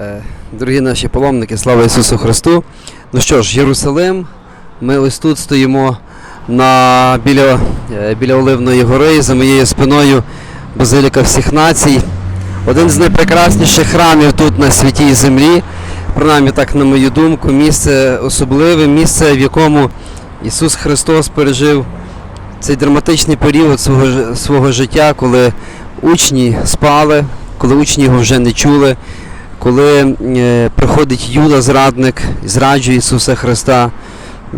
Е, Дорогі наші паломники, слава Ісусу Христу. Ну що ж, Єрусалим. Ми ось тут стоїмо на, біля, е, біля Оливної гори. За моєю спиною Базиліка всіх націй. Один з найпрекрасніших храмів тут на святій землі. Принаймні, так, на мою думку, місце особливе, місце, в якому Ісус Христос пережив цей драматичний період свого, свого життя, коли учні спали, коли учні його вже не чули, коли е, приходить Юда, зрадник, зраджує Ісуса Христа,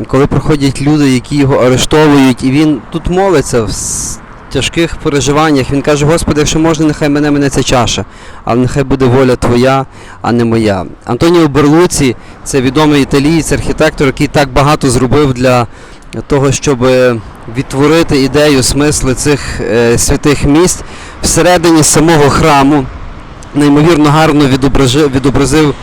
коли приходять люди, які його арештовують, і він тут молиться в тяжких переживаннях. Він каже: Господи, якщо можна, нехай мене мене ця чаша, але нехай буде воля Твоя, а не моя. Антоніо Берлуці це відомий італієць, архітектор, який так багато зробив для того, щоб відтворити ідею, смисли цих е, святих місць всередині самого храму. Неймовірно гарно відображив, відобразив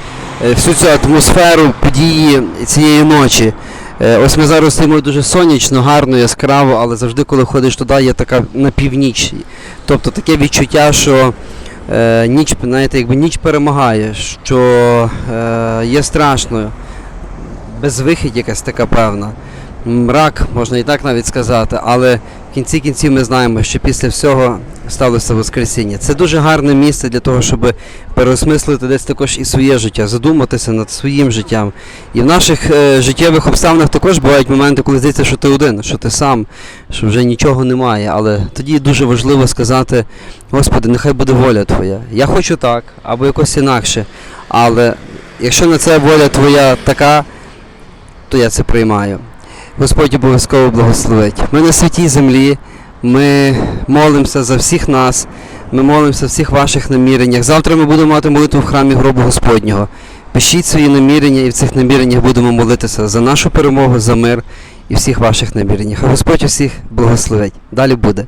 е, всю цю атмосферу події цієї ночі. Е, Ось ми зараз стоїмо дуже сонячно, гарно, яскраво, але завжди, коли ходиш туди, є така напівніч. Тобто таке відчуття, що е, ніч, знаєте, якби ніч перемагає, що е, є страшною, безвихідь якась така певна. Мрак, можна і так навіть сказати, але кінці кінців ми знаємо, що після всього сталося Воскресіння. Це дуже гарне місце для того, щоб переосмислити десь також і своє життя, задуматися над своїм життям. І в наших е, життєвих обставинах також бувають моменти, коли здається, що ти один, що ти сам, що вже нічого немає. Але тоді дуже важливо сказати: Господи, нехай буде воля Твоя. Я хочу так, або якось інакше. Але якщо на це воля Твоя така, то я це приймаю. Господь обов'язково благословить. Ми на святій землі, ми молимося за всіх нас, ми молимося всіх ваших наміреннях. Завтра ми будемо мати молитву в храмі гробу Господнього. Пишіть свої намірення, і в цих наміреннях будемо молитися за нашу перемогу, за мир і всіх ваших наміреннях. А Господь усіх благословить. Далі буде.